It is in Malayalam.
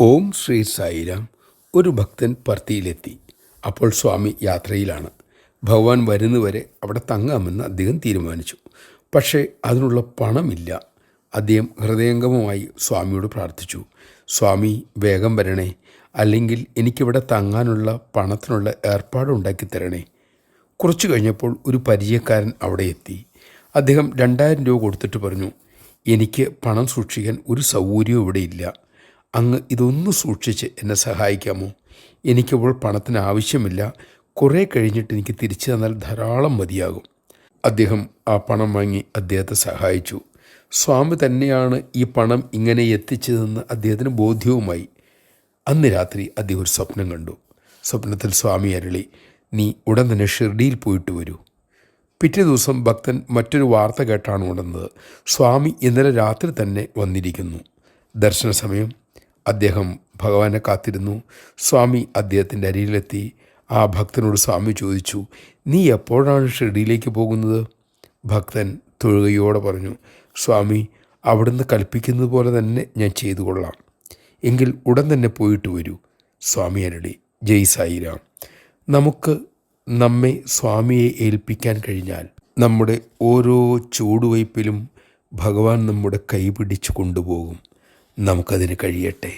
ഓം ശ്രീ സായിരാം. ഒരു ഭക്തൻ പർത്തിയിലെത്തി. അപ്പോൾ സ്വാമി യാത്രയിലാണ്. ഭഗവാൻ വരുന്നവരെ അവിടെ തങ്ങാമെന്ന് അദ്ദേഹം തീരുമാനിച്ചു. പക്ഷേ അതിനുള്ള പണമില്ല. അദ്ദേഹം ഹൃദയംഗമമായി സ്വാമിയോട് പ്രാർത്ഥിച്ചു. സ്വാമി വേഗം വരണേ. അല്ലെങ്കിൽ എനിക്കിവിടെ തങ്ങാനുള്ള പണത്തിനുള്ള ഏർപ്പാടുണ്ടാക്കി തരണേ കുറച്ചു കഴിഞ്ഞപ്പോൾ ഒരു പരിചയക്കാരൻ അവിടെ എത്തി. അദ്ദേഹം രണ്ടായിരം രൂപ കൊടുത്തിട്ട് പറഞ്ഞു എനിക്ക് പണം സൂക്ഷിക്കാൻ ഒരു സൗകര്യവും ഇവിടെ ഇല്ല. അങ്ങ് ഇതൊന്ന് സൂക്ഷിച്ച് എന്നെ സഹായിക്കാമോ? എനിക്കിപ്പോൾ പണത്തിന് ആവശ്യമില്ല. കുറേ കഴിഞ്ഞിട്ട് എനിക്ക് തിരിച്ചു തന്നാൽ ധാരാളം മതിയാകും. അദ്ദേഹം ആ പണം വാങ്ങി അദ്ദേഹത്തെ സഹായിച്ചു. സ്വാമി തന്നെയാണ് ഈ പണം ഇങ്ങനെ എത്തിച്ചതെന്ന് അദ്ദേഹത്തിന് ബോധ്യവുമായി. അന്ന് രാത്രി അദ്ദേഹം ഒരു സ്വപ്നം കണ്ടു. സ്വപ്നത്തിൽ സ്വാമി അരളി നീ ഉടൻ തന്നെ ഷിർഡിയിൽ പോയിട്ട് വരൂ. പിറ്റേ ദിവസം ഭക്തൻ മറ്റൊരു വാർത്ത കേട്ടാണ് ഉണർന്നത്. സ്വാമി ഇന്നലെ രാത്രി തന്നെ വന്നിരിക്കുന്നു. ദർശന സമയം. അദ്ദേഹം ഭഗവാനെ കാത്തിരുന്നു. സ്വാമി അദ്ദേഹത്തിന്റെ അരിയിലെത്തി ആ ഭക്തനോട് സ്വാമി ചോദിച്ചു നീ എപ്പോഴാണ് ഷിർഡിയിലേക്ക് പോകുന്നത്? ഭക്തൻ തൊഴുകയോടെ പറഞ്ഞു സ്വാമി അവിടുന്ന് കൽപ്പിക്കുന്നത് പോലെ തന്നെ ഞാൻ ചെയ്തു കൊള്ളാം. എങ്കിൽ ഉടൻ തന്നെ പോയിട്ട് വരൂ. സ്വാമി അരളി ജയ് സായിരാം. നമുക്ക് നമ്മെ സ്വാമിയെ ഏൽപ്പിക്കാൻ കഴിഞ്ഞാൽ നമ്മുടെ ഓരോ ചുവടുവയ്പിലും ഭഗവാൻ നമ്മുടെ കൈപിടിച്ചു കൊണ്ടുപോകും. നമുക്കതിന് കഴിയട്ടെ.